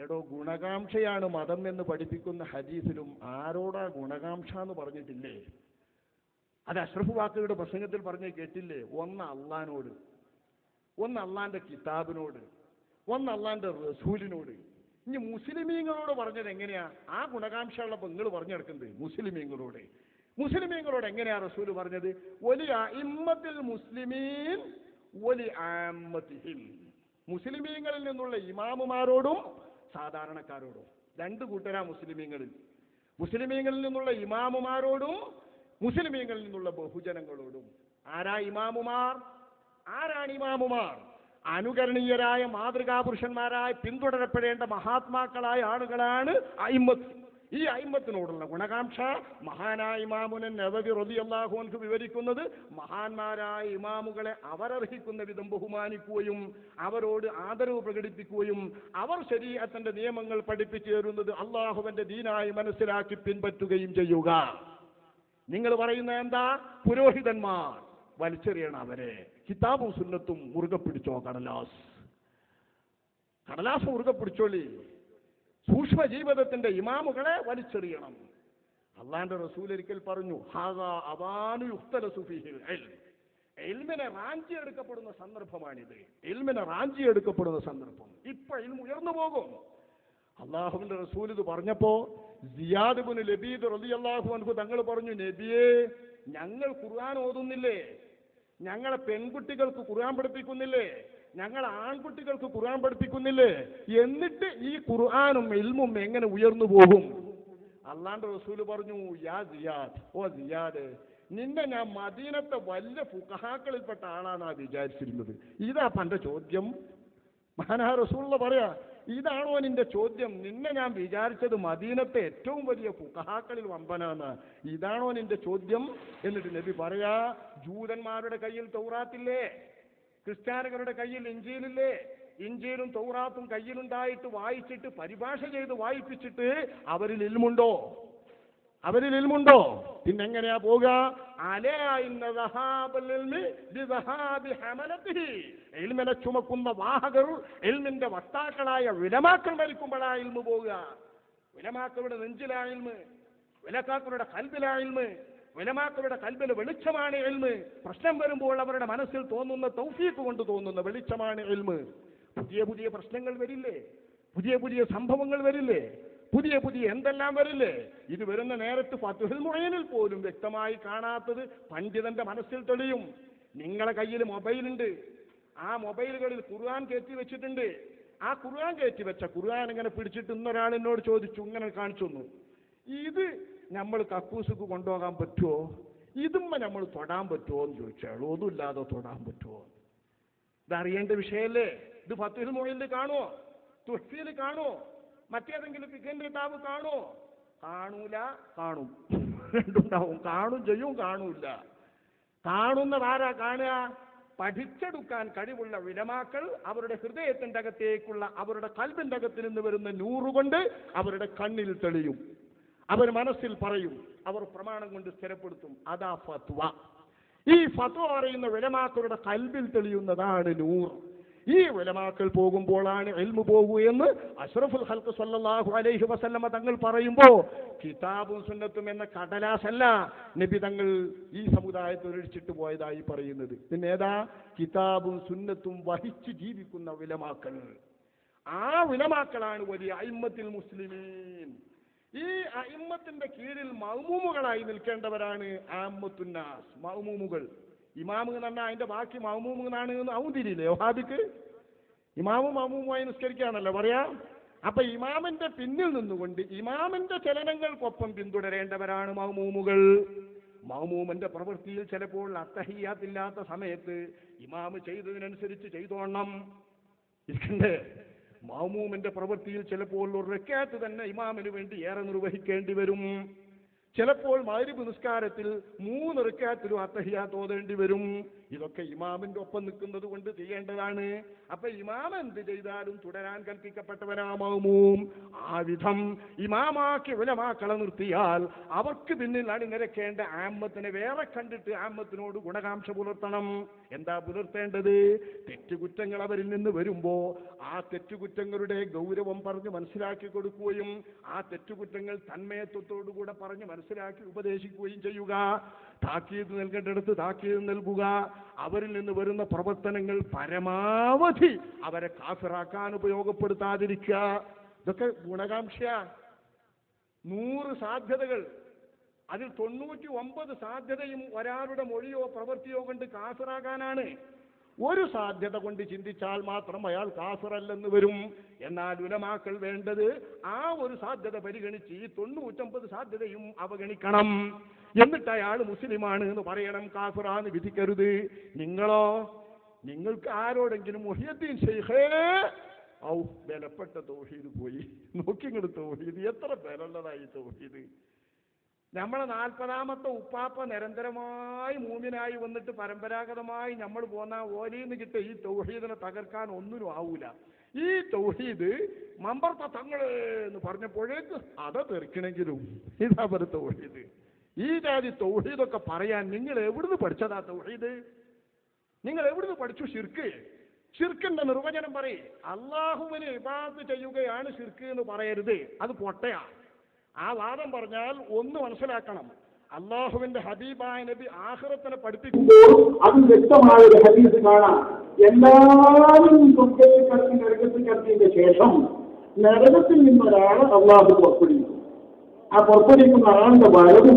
എടോ ഗുണകാംക്ഷയാണ് മതം എന്ന് പഠിപ്പിക്കുന്ന ഹദീസിലും ആരോടാ ഗുണകാംക്ഷ എന്ന് പറഞ്ഞിട്ടില്ലേ? അത് അഷ്റഫ് വാക്കുകളുടെ പ്രസംഗത്തിൽ പറഞ്ഞ് കേട്ടില്ലേ? ഒന്ന് അള്ളഹാനോട് ഒന്ന് അള്ളാന്റെ കിതാബിനോട് ഒന്ന് അള്ളാന്റെ റസൂലിനോട്. ഇനി മുസ്ലിമീങ്ങളോട് പറഞ്ഞത് എങ്ങനെയാ? ആ ഗുണകാംക്ഷയുള്ള നിങ്ങൾ പറഞ്ഞെടുക്കുന്നത് മുസ്ലിമീങ്ങളോട്. മുസ്ലിമീങ്ങളോട് എങ്ങനെയാ റസൂൽ പറഞ്ഞത്? വലിയ ഇമ്മത്തിൽ മുസ്ലിമീൻ ഒലി ആമ്മത്തിഹിം മുസ്ലിമീങ്ങളിൽ നിന്നുള്ള ഇമാമുമാരോടും സാധാരണക്കാരോടും. രണ്ട് കൂട്ടരാ മുസ്ലിമീങ്ങളിൽ. മുസ്ലിമീങ്ങളിൽ നിന്നുള്ള ഇമാമുമാരോടും മുസ്ലിമീങ്ങളിൽ നിന്നുള്ള ബഹുജനങ്ങളോടും. ആരാ ഇമാമുമാർ? ആരാണ് ഇമാമുമാർ? അനുകരണീയരായ മാതൃകാപുരുഷന്മാരായ പിന്തുടരപ്പെടേണ്ട മഹാത്മാക്കളായ ആളുകളാണ് അയിമത്ത് ഈ അയിമത്തിനോടുള്ള ഗുണകാംക്ഷ മഹാനായ ഇമാമുനൻ നവവി റതി അള്ളാഹുൻക്ക് വിവരിക്കുന്നത് മഹാന്മാരായ ഇമാമുകളെ അവരർഹിക്കുന്ന വിധം ബഹുമാനിക്കുകയും അവരോട് ആദരവ് പ്രകടിപ്പിക്കുകയും അവർ ശരീരത്തിന്റെ നിയമങ്ങൾ പഠിപ്പിച്ചു തരുന്നത് അള്ളാഹുവിന്റെ ദീനായി മനസ്സിലാക്കി പിൻപറ്റുകയും ചെയ്യുക. നിങ്ങൾ പറയുന്ന എന്താ? പുരോഹിതന്മാർ വലിച്ചെറിയണം അവരെ. കിതാബും സുന്നത്തും മുറുകെ പിടിച്ചോ കടലാസ് കടലാസ് മുറുകെ പിടിച്ചോളി. സൂക്ഷ്മ ജീവിതത്തിന്റെ ഇമാമുകളെ വലിച്ചെറിയണം. അള്ളാന്റെ റസൂൽ ഒരിക്കൽ പറഞ്ഞു. ഇൽമിനെ റാഞ്ചി എടുക്കപ്പെടുന്ന സന്ദർഭമാണിത്. എൽമിനെ റാഞ്ചി എടുക്കപ്പെടുന്ന സന്ദർഭം. ഇപ്പൊ എൽമ ഉയർന്നു പോകും. അള്ളാഹുവിന്റെ റസൂൽ ഇത് പറഞ്ഞപ്പോ ലബീദ് അൻഹു തങ്ങൾ പറഞ്ഞു നബിയേ ഞങ്ങൾ ഖുർആൻ ഓതുന്നില്ലേ? ഞങ്ങളെ പെൺകുട്ടികൾക്ക് ഖുർആൻ പഠിപ്പിക്കുന്നില്ലേ? ഞങ്ങളെ ആൺകുട്ടികൾക്ക് ഖുർആൻ പഠിപ്പിക്കുന്നില്ലേ? എന്നിട്ട് ഈ ഖുർആാനും ഇൽമും എങ്ങനെ ഉയർന്നു പോകും? അള്ളാന്റെ റസൂൽ പറഞ്ഞു യാ സിയാദ് ഓ സിയാദ് നിന്നെ ഞാൻ മദീനത്തെ വലിയ ആളാണ് ആ വിചാരിച്ചിരുന്നത്. ഇതാ പന്റെ ചോദ്യം. മഹാനാ റസൂള്ള പറയാ ഇതാണോ നിന്റെ ചോദ്യം? നിന്നെ ഞാൻ വിചാരിച്ചത് മദീനത്തെ ഏറ്റവും വലിയ ഫുഖഹാക്കളിൽ വമ്പനാണ്. ഇതാണോ നിന്റെ ചോദ്യം? എന്നിട്ട് നബി പറയാ ജൂതന്മാരുടെ കയ്യിൽ തൗറാത്തില്ലേ? ക്രിസ്ത്യാനികളുടെ കയ്യിൽ ഇഞ്ചിയിലില്ലേ ഇഞ്ചിയിലും തൗറാത്തും കയ്യിലുണ്ടായിട്ട് വായിച്ചിട്ട് പരിഭാഷ ചെയ്ത് വായിപ്പിച്ചിട്ട് അവരിൽ ഇൽമുണ്ടോ? അവരിൽ ഇൽമുണ്ടോ? പിന്നെ എങ്ങനെയാ പോവുക. ഇൽമിനെ ചുമക്കുന്ന വാഹകർ എൽമിന്റെ വക്താക്കളായ വിലമാക്കൾ മരിക്കുമ്പോഴാ ഇൽമു പോവുക. വിലമാക്കളുടെ നെഞ്ചിലാ ഇൽമ്. വിലക്കാക്കളുടെ കൽബിലാ ഇൽമ്. വിലമാക്കളുടെ കൽബിൽ വെളിച്ചമാണ് എൽമ് പ്രശ്നം വരുമ്പോൾ അവരുടെ മനസ്സിൽ തോന്നുന്ന തൗഫീക്ക് കൊണ്ട് തോന്നുന്ന വെളിച്ചമാണ് എൽമ് പുതിയ പുതിയ പ്രശ്നങ്ങൾ വരില്ലേ? പുതിയ പുതിയ സംഭവങ്ങൾ വരില്ലേ? പുതിയ പുതിയ എന്തെല്ലാം വരില്ലേ? ഇത് വരുന്ന നേരത്ത് ഫത്തുഹിൽ മുഴയനിൽ പോലും വ്യക്തമായി കാണാത്തത് പണ്ഡിതന്റെ മനസ്സിൽ തെളിയും. നിങ്ങളെ കയ്യിൽ മൊബൈലുണ്ട് ആ മൊബൈലുകളിൽ ഖുർആൻ കയറ്റി വെച്ചിട്ടുണ്ട്. ആ ഖുർആൻ കയറ്റി വെച്ച ഖുർആൻ ഇങ്ങനെ പിടിച്ചിട്ട് ഇന്നൊരാൾ എന്നോട് ചോദിച്ചു ഇങ്ങനെ കാണിച്ചു തന്നു. ഇത് നമ്മൾ കക്കൂസുക്ക് കൊണ്ടുപോകാൻ പറ്റുമോ ഇതുമ്മ നമ്മൾ തൊടാൻ പറ്റുമോ എന്ന് ചോദിച്ചാൽ ഒന്നുമില്ലാതെ തൊടാൻ പറ്റുമോ ഇതറിയേണ്ട വിഷയമല്ലേ? ഇത് ഫത്തുഹിൽ മൊഴിയിൽ കാണുമോ തുഹഫിയിൽ കാണുമോ മറ്റേതെങ്കിലും ഫിഖിന്റെ കിതാബ് കാണുമോ കാണൂല കാണും. രണ്ടുണ്ടാവും. കാണും ചെയ്യും കാണൂല കാണുന്നതാരാ കാണുക? പഠിച്ചെടുക്കാൻ കഴിവുള്ള വിലമാക്കൾ അവരുടെ ഹൃദയത്തിന്റെ അകത്തേക്കുള്ള അവരുടെ കൽബിന്റെ അകത്ത് നിന്ന് വരുന്ന നൂറുകൊണ്ട് അവരുടെ കണ്ണിൽ തെളിയും. അവർ മനസ്സിൽ പറയും അവർ പ്രമാണം കൊണ്ട് സ്ഥിരപ്പെടുത്തും. അതാ ഫത്വ. ഈ ഫത്വ പറയുന്ന വിലമാക്കളുടെ കൽബിൽ തെളിയുന്നതാണ് നൂർ. ഈ വിലമാക്കൾ പോകുമ്പോഴാണ് എൽമു പോകൂ എന്ന് അഷ്റഫുൽ ഹൽക്ക് സല്ലാഹു അലൈഹി വസല്ലമ തങ്ങൾ പറയുമ്പോ കിതാബും സുന്നത്തും എന്ന കടലാസല്ല നബി തങ്ങൾ ഈ സമുദായത്തെ ഒഴിച്ചിട്ട് പോയതായി പറയുന്നത്. പിന്നെ ഏതാ? കിതാബും സുന്നത്തും വഹിച്ച് ജീവിക്കുന്ന വിലമാക്കൾ ആ വിലമാക്കളാണ് വലിയ അയിമത്തിൽ മുസ്ലിമീൻ. ഈ അയിമ്മത്തിന്റെ കീഴിൽ മൗമൂമുകളായി നിൽക്കേണ്ടവരാണ് ആമ്മത്തുന്നാസ് മൗമൂമുകൾ. ഇമാമ് എന്ന് അതിന്റെ ബാക്കി മൗമൂമ് എന്നാണ് എന്ന് അവൻ തിരിയില്ലേ? വഹാബിക്ക്? ഇമാമും മൗമൂമുമായി നിസ്കരിക്കുകയാണല്ലോ പറയാ? അപ്പൊ ഇമാമിന്റെ പിന്നിൽ നിന്നുകൊണ്ട് ഇമാമിന്റെ ചലനങ്ങൾക്കൊപ്പം പിന്തുടരേണ്ടവരാണ് മൗമൂമുകൾ. മൗമൂമന്റെ പ്രവൃത്തിയിൽ ചിലപ്പോൾ അത്തഹിയാത്തില്ലാത്ത സമയത്ത് ഇമാമ് ചെയ്തതിനനുസരിച്ച് ചെയ്തോണം. ഇരിക്കണ്ടേ? മൗമൂമിന്റെ പ്രവൃത്തിയിൽ ചിലപ്പോൾ ഒരു റെക്കാത്ത് തന്നെ ഇമാമിന് വേണ്ടി ഏറെ നിർവഹിക്കേണ്ടി വരും. ചിലപ്പോൾ മഗ്രിബ് നിസ്കാരത്തിൽ മൂന്ന് റിക്കാത്തിലും അത്തഹിയാത്ത് ഓതേണ്ടി വരും. ഇതൊക്കെ ഇമാമിന്റെ ഒപ്പം നിൽക്കുന്നത് കൊണ്ട് ചെയ്യേണ്ടതാണ്. അപ്പൊ ഇമാം എന്ത് ചെയ്താലും തുടരാൻ കൽപ്പിക്കപ്പെട്ടവരാമാവും ആ വിധം ഇമാമാക്കി ഉലമാക്കളെ നിർത്തിയാൽ അവർക്ക് പിന്നിൽ അണിനിരക്കേണ്ട ആമ്മത്തിനെ വേറെ കണ്ടിട്ട് ആമ്മത്തിനോട് ഗുണകാംക്ഷ പുലർത്തണം. എന്താ പുലർത്തേണ്ടത്? തെറ്റുകുറ്റങ്ങൾ അവരിൽ നിന്ന് വരുമ്പോ ആ തെറ്റുകുറ്റങ്ങളുടെ ഗൗരവം പറഞ്ഞ് മനസ്സിലാക്കി കൊടുക്കുകയും ആ തെറ്റുകുറ്റങ്ങൾ തന്മയത്വത്തോടുകൂടെ പറഞ്ഞ് മനസ്സിലാക്കി ഉപദേശിക്കുകയും ചെയ്യുക. താക്കീത് നൽകേണ്ടടുത്ത് താക്കീത് നൽകുക. അവരിൽ നിന്ന് വരുന്ന പ്രവർത്തനങ്ങൾ പരമാവധി അവരെ കാഫിറാക്കാൻ ഉപയോഗപ്പെടുത്താതിരിക്കുക. ഇതൊക്കെ ഗുണകാംക്ഷ നൂറ് സാധ്യതകൾ. അതിൽ തൊണ്ണൂറ്റി ഒമ്പത് സാധ്യതയും ഒരാളുടെ മൊഴിയോ പ്രവൃത്തിയോ കൊണ്ട് കാഫിറാകാനാണ് ഒരു സാധ്യത കൊണ്ട് ചിന്തിച്ചാൽ മാത്രം അയാൾ കാഫിറല്ലെന്ന് വരും. എന്നാൽ ഉലമാക്കൾ വേണ്ടത് ആ ഒരു സാധ്യത പരിഗണിച്ച് ഈ തൊണ്ണൂറ്റമ്പത് സാധ്യതയും അവഗണിക്കണം. എന്നിട്ട് അയാൾ മുസ്ലിമാണ് എന്ന് പറയണം കാഫിറാന്ന് വിധിക്കരുത്. നിങ്ങളോ? നിങ്ങൾക്ക് ആരോടെങ്കിലും മുഹിയദ്ദീൻ ഷെയ്ഖേ ഔ ബലപ്പെട്ട തൗഹീദ് പോയി. നോക്കി ഇങ്ങോട്ട് തൗഹീദ്. എത്ര പേരുള്ളതായി തൗഹീദ്? നമ്മളെ നാൽപ്പതാമത്തെ ഉപ്പാപ്പ നിരന്തരമായി മൂമിനായി വന്നിട്ട് പരമ്പരാഗതമായി നമ്മൾ പോന്ന ഓലിന്ന് കിട്ടിയ ഈ തൗഹീദിനെ തകർക്കാൻ ഒന്നിനും ആവൂല. ഈ തൗഹീദ് മമ്പർത്ത തങ്ങൾ എന്ന് പറഞ്ഞപ്പോഴേക്ക് അത തെറിക്കണെങ്കിലും ഇതാ ഒരു തൗഹീദ്. ഈ ജാതി തൗഹീദൊക്കെ പറയാൻ നിങ്ങൾ എവിടുന്ന് പഠിച്ചതാ തൗഹീദ്? നിങ്ങൾ എവിടുന്ന് പഠിച്ചു ഷിർക്ക് ഷിർക്കിന്റെ നിർവചനം പറയേ അള്ളാഹുവിന് ഇബാദ് ചെയ്യുകയാണ് ഷിർക്ക് എന്ന് പറയരുത്. അത് പൊട്ടയാ. ആ വാദം പറഞ്ഞാൽ ഒന്ന് മനസ്സിലാക്കണം. അള്ളാഹുവിന്റെ ഹബീബായ നബി ആഹ്റത്തിനെ പഠിപ്പിക്കുമ്പോൾ അത് വ്യക്തമായ ഒരു ഹദീസ് കാണാം എല്ലാവരും സ്വർഗത്തിൽ കിടത്തി നരകത്തിൽ കിടത്തിയതിന്റെ ശേഷം നരകത്തിൽ നിന്നൊരാളെ അള്ളാഹു പുറപ്പെടുവിക്കും ആ പുറപ്പെടുവിക്കുന്ന ആളുടെ വരവും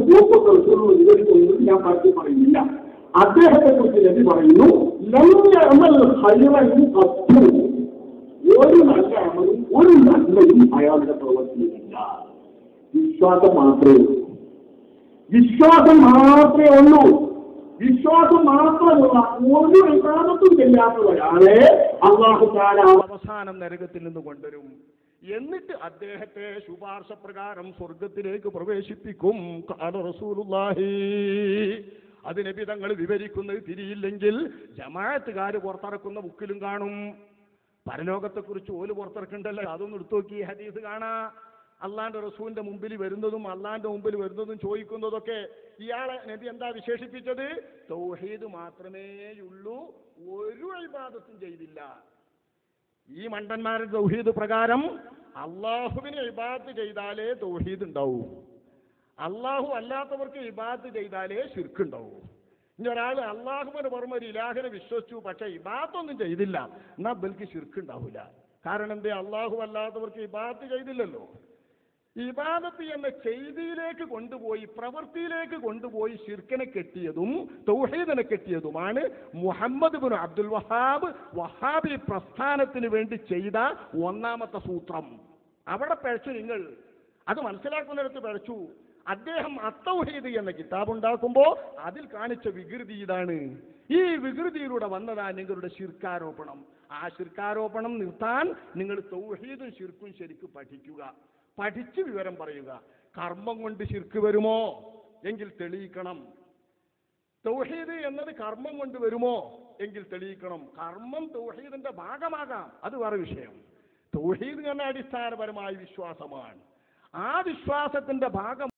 റസൂലുള്ള വിവരിക്കുന്നത് ഞാൻ പറഞ്ഞു പറയുന്നില്ല. അദ്ദേഹത്തെ കുറിച്ച് നബി പറയുന്നു ഒരു നല്ല അമലും ഒരു നന്മയും അയാളുടെ പ്രവർത്തിയിലില്ല. വിശ്വാസം മാത്രമേ ഉള്ളൂ. വിശ്വാസം മാത്രമേ ഉള്ളൂ. വിശ്വാസം മാത്രമുള്ള ഒരു വിഭാഗത്തും ഒരാളെ അള്ളാഹു അവസാനം നരകത്തിൽ നിന്ന് കൊണ്ടുവരും. എന്നിട്ട് അദ്ദേഹത്തെ ശുപാർശ പ്രകാരം സ്വർഗത്തിലേക്ക് പ്രവേശിപ്പിക്കും. ഖാല റസൂലുള്ളാഹി. അത് നബി തങ്ങൾ വിവരിക്കുന്നത് തിരിയില്ലെങ്കിൽ ജമാഅത്തുകാർ പുറത്തിറക്കുന്ന ബുക്കിലും കാണും. പരലോകത്തെക്കുറിച്ച് ഓൽ പുറത്തിറക്കണ്ടല്ലോ അതൊന്നും എടുത്തു നോക്കി ഹദീസ് കാണാ. അള്ളാന്റെ റസൂലിന്റെ മുമ്പിൽ വരുന്നതും അള്ളാന്റെ മുമ്പിൽ വരുന്നതും ചോദിക്കുന്നതൊക്കെ ഇയാളെ നബി എന്താ വിശേഷിപ്പിച്ചത്? തൗഹീദ് മാത്രമേയുള്ളൂ ഒരു ഇബാദത്തും ചെയ്തില്ല. ഈ മണ്ടന്മാരുടെ തൗഹീദ് പ്രകാരം അള്ളാഹുവിനെ ഇബാദത്ത് ചെയ്താലേ തൗഹീദ് ഉണ്ടാവൂ. അള്ളാഹു അല്ലാത്തവർക്ക് ഇബാദത്ത് ചെയ്താലേ ശിർക്കുണ്ടാവൂ. ഇനി ഒരാൾ അള്ളാഹുവിന് പുറമെ ഒരു ഇലാഹിനെ വിശ്വസിച്ചു പക്ഷെ ഇബാത്തൊന്നും ചെയ്തില്ല. എന്നാ ബൽക്ക് ശിർക്കുണ്ടാവില്ല കാരണം എന്തേ? അള്ളാഹു അല്ലാത്തവർക്ക് ഇബാദത്ത് ചെയ്തില്ലല്ലോ. ഇബാദത്ത് എന്ന ചെയ്തിയിലേക്ക് കൊണ്ടുപോയി പ്രവൃത്തിയിലേക്ക് കൊണ്ടുപോയി ശിർക്കനെ കെട്ടിയതും തൗഹീദിനെ കെട്ടിയതുമാണ് Muhammad bin Abdul Wahab Wahhabi പ്രസ്ഥാനത്തിന് വേണ്ടി ചെയ്ത ഒന്നാമത്തെ സൂത്രം. അവിടെ പഴച്ചു നിങ്ങൾ. അത് മനസ്സിലാക്കുന്നിടത്ത് പഴച്ചു അദ്ദേഹം അത്തൗഹീദ് എന്ന കിതാബ് ഉണ്ടാക്കുമ്പോൾ അതിൽ കാണിച്ച വികൃതി ഇതാണ്. ഈ വികൃതിയിലൂടെ വന്നതാ നിങ്ങളുടെ ശിർക്കാരോപണം. ആ ശിർക്കാരോപണം നിർത്താൻ നിങ്ങൾ തൗഹീദും ശിർക്കും ശരിക്കും പഠിക്കുക. പഠിച്ച് വിവരം പറയുക. കർമ്മം കൊണ്ട് ശിർക്ക് വരുമോ? എങ്കിൽ തെളിയിക്കണം. തൗഹീദ് എന്നത് കർമ്മം കൊണ്ട് വരുമോ? എങ്കിൽ തെളിയിക്കണം. കർമ്മം തൗഹീദിന്റെ ഭാഗമാകാം. അത് വേറെ വിഷയം. തൗഹീദ് എന്ന അടിസ്ഥാനപരമായ വിശ്വാസമാണ്. ആ വിശ്വാസത്തിന്റെ ഭാഗം